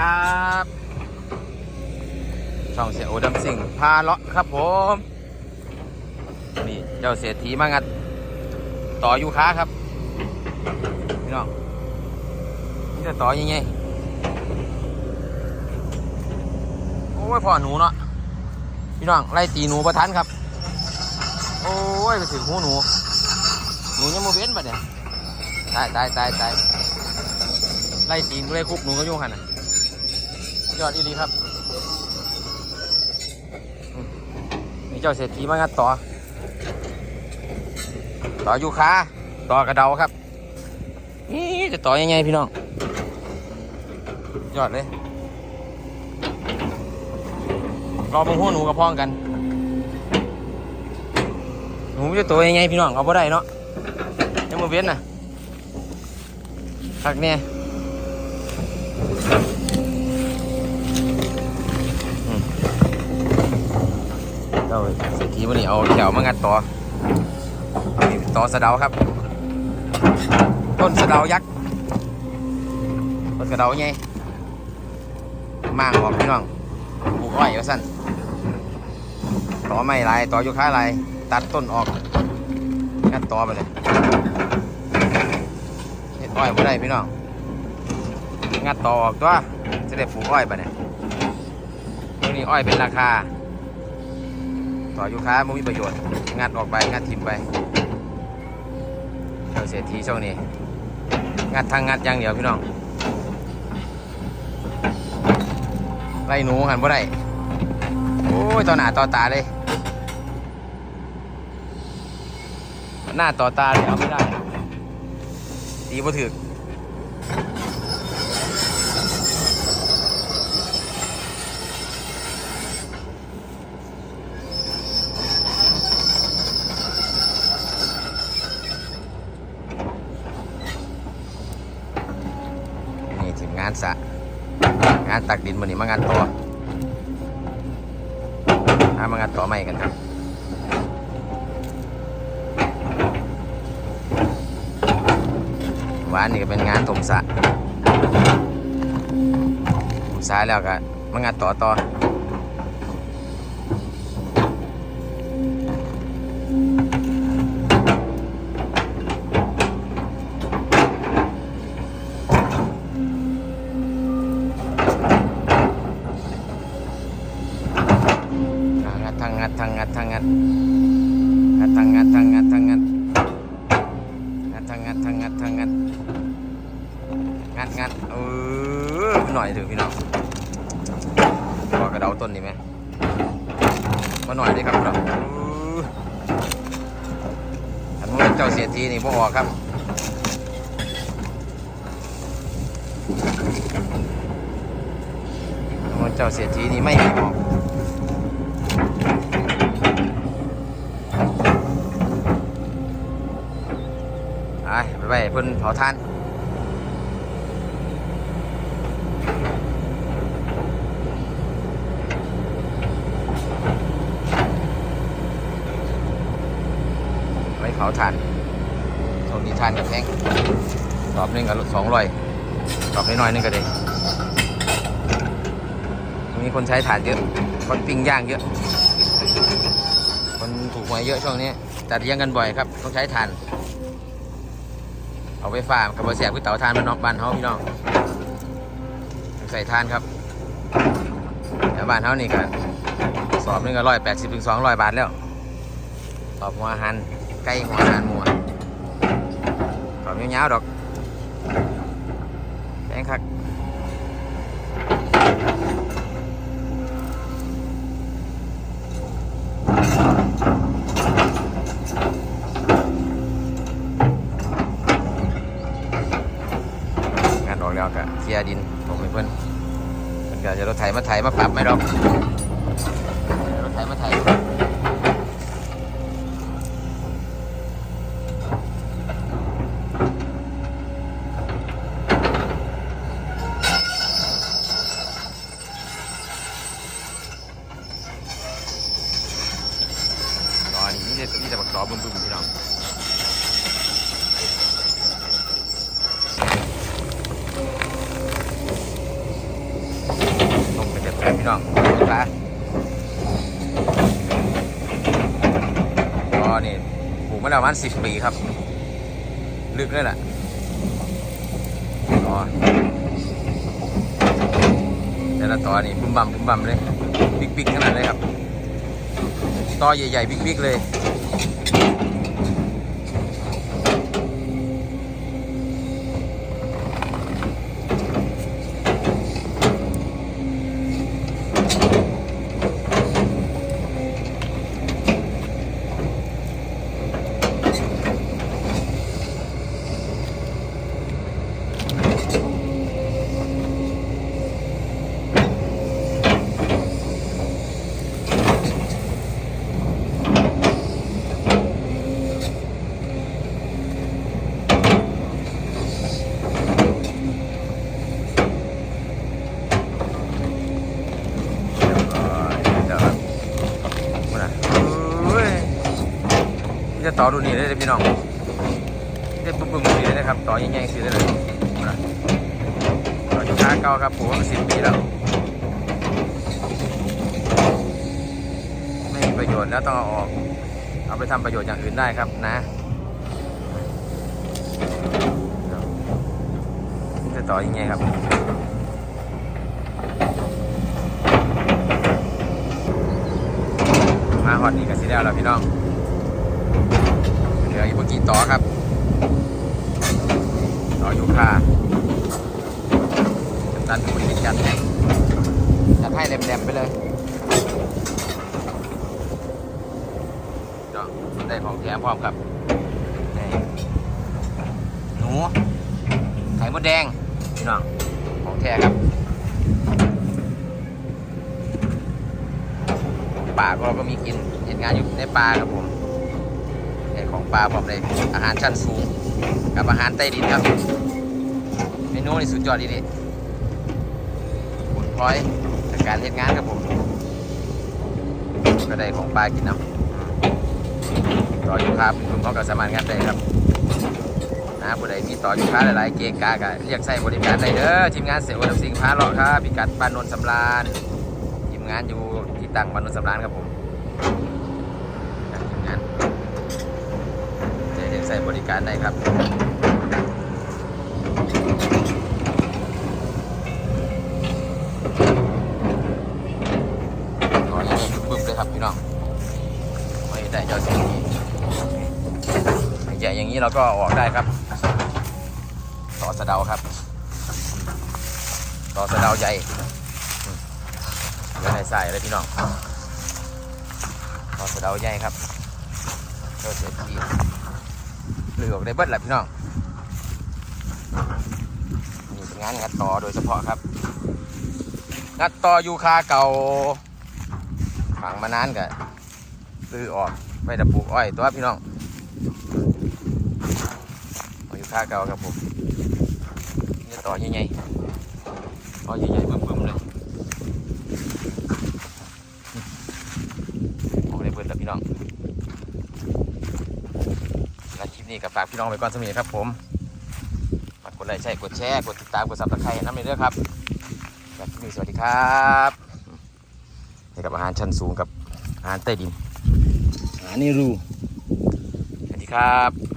ครับ ช่องเสียโอดำสิงพาเลาะครับผม นี่เจ้าเศรษฐีมางัด ต่อยูค้าครับ พี่น้องนี่จะต่อยังไงโอ้ยพ่อหนูเนาะพี่น้องไล่ตีหนูประทันครับ โอ้ยไปถึงหูหนู หนูยังโมเว้นปะเนี่ยตายตายตายตายไล่ตีนไล่คุบหนูก็ยุ่งหันน่ะ ยอดอีดีครับมีเจ้าเศรษฐีมางัดต่อ ต่อยูคาต่อกระเดาครับ นี่จะต่อยังไงพี่น้อง ยอดเลยรอบิ่งหัวหนูกับพ้องกัน หนูจะตัวยังไงพี่น้องเอาบ่ได้เนาะยังมาเว้นน่ะคักเนี่ย เราเศรษฐีวันนี้เอาแถวมางัดต่อเอานี่ต่อสะเดาครับ ต้นสะเดายักษ์ต้นสะเดาไงมางออกพี่น้องปลูกอ้อยว่าสั้นต่อไม้ลายต่อยูคาลายตัดต้นออกงัดต่อไปเลยเฮ็ดอ้อยไม่ได้พี่น้องงัดต่อออกตัวจะได้ปลูกอ้อยไปเนี่ยตรงนี้อ้อยเป็นราคา ต่อยู่ค้าไม่มีประโยชน์งัดออกไปงัดทิมไปเจ้าเศรษฐีช่วงนี้งัดทางงัดอย่างเดียวพี่น้องไล่หนูหันบ่ได้โอ้ยต่อหน้าต่อตาเลยหน้าต่อตาเลยเอาไม่ได้ตีบ่ถึก งานสะ งานตักดินมันนี่มางานต่อหามางานต่อใหม่กันครับหวานนี่ก็เป็นงานถมสระถมสระแล้วก็มางานต่อต่อ งัดทางงัดทางงัดงัดงัดทางงัดทางงัดทางงัดงัดทางงัดทางงัดทางงัดงัดงัดเออหน่อยถือพี่น้องพอกระเดาต้นนี่ไหมมาหน่อยได้ครับพี่น้องอันนี้เจ้าเสียทีนี่บ่ออกครับเจ้าเสียทีนี่ไม่ออก ไปไปไปเพิ่นเผาทานไว้เผาทานช่วงนี้ทานกับแพงรอบนึงกับสองร้อยรอบน้อยๆนึงก็ได้มีคนใช้ถ่านเยอะ คนปิ้งย่างเยอะ คนถูกหวยเยอะช่วงนี้จัดเลี้ยงกันบ่อยครับ ต้องใช้ถ่าน เอาไปฝากกับเสียบคือเตาทานมันนอกบ้านเฮาพี่น้องใส่ทานครับแถวบ้านเฮานี่ก็สอบหนึงก็ร้อยแปดสิบถึงสองร้อยบาทแล้วสอบหัวหันใกล้หัวหันหมูอะสอบเงี้ยวๆดอกแพงคักงานออกแลียดินผมให้เพื่อนเพิ่นก็จะรถไถมาไถมาปรับไหมดอกรถไถมาไถ ตอนนี้นี่จะนี่จะบักตอบึ้มบึ้มพี่น้อง น้องลูกค้าอ๋อนี่ปลูกมาแล้วประมาณสิบปีครับ ลึกเลยแหละอ๋อแต่ละตอนี่บุ้มบั่มบุ้มบั่มเลยบิ๊กๆขนาดเลยครับตอใหญ่ๆบิ๊กๆเลย เดี๋ยวครับมาน่ะเฮ้ยะต่อดูนี่ได้เลยพี่น้องได้ปุ๊บปุ๊บนี่เลยนะครับต่อยังไงสิได้เลยมาน่ะต่ออยู่ค้าเก่าครับผมสิบปีแล้วไม่มีประโยชน์แล้วต้องเอาออก เอาไปทำประโยชน์อย่างอื่นได้ครับนะจะต่อยังไงครับมาฮอดนี่ก็สิแล้วล่ะพี่น้อง ลืออีกเมื่อกี้ต่อครับต่ออยู่ค่าตันทุนจัดให้จัดให้แหลมๆไปเลยเนาะได้ของแถมพร้อมครับหนูไข่มดแดงพี่น้องของแท้ครับป่าก็ก็มีกินเห็นงานอยู่ในป่าครับผม ของป่าผมเลยอาหารชั้นสูงกับอาหารใต้ดินครับ เมนูนี่สุดยอดดีนี่บุญพลอยจากการเห็นงานครับผมก็ได้ของปลากินน้ำต่ออยู่ครับคุณพ่อกับสมานงานได้ครับนะผู้ใดมีต่ออยู่ค้าหลายๆ เกงกากะเรียกใช้บริการได้เด้อทีมงานเสียโอดับสิงพาเลาะครับพิกัดบ้านนนท์สำราญทีมงานอยู่ที่ตั้งบรรนุสำรานครับผมอะทีมงานจะเรียก ใส่บริการได้ครับตอนนี้บึ้มๆเลยครับพี่น้องไม่ได้เจ้าสิ่งนี้ใหญ่อย่างนี้เราก็ออกได้ครับ ต่อสะเดาครับ ต่อสะเดาใหญ่อยู่ในใส่เลยพี่น้องพอสะเดาใหญ่ครับเจ้าเสียที ลือออกได้เบิดแหละพี่น้องนี่เป็นงานงัดต่อโดยเฉพาะครับ งัดต่อยูคาเก่าฝังมานานกะซื้อออกไปแต่ปลูกอ้อยตัวพี่น้องอยูคาเก่าครับผมนี่ต่อใหญ่ๆต่อใหญ่ๆบึ้มๆเลยออกได้เบิดแล้วพี่น้องและคลิป นี้กับฝากพี่น้องไปก่อนสมีครับผมฝากกดไลค์ใช่กดแชร์กดติดตามกดซับสไครต์น้ำในเรื่องครับและคลิปนี้สวัสดีครับนี่กับอาหารชั้นสูงกับอาหารใต้ดินอาหารนี่รูสวัสดีครับ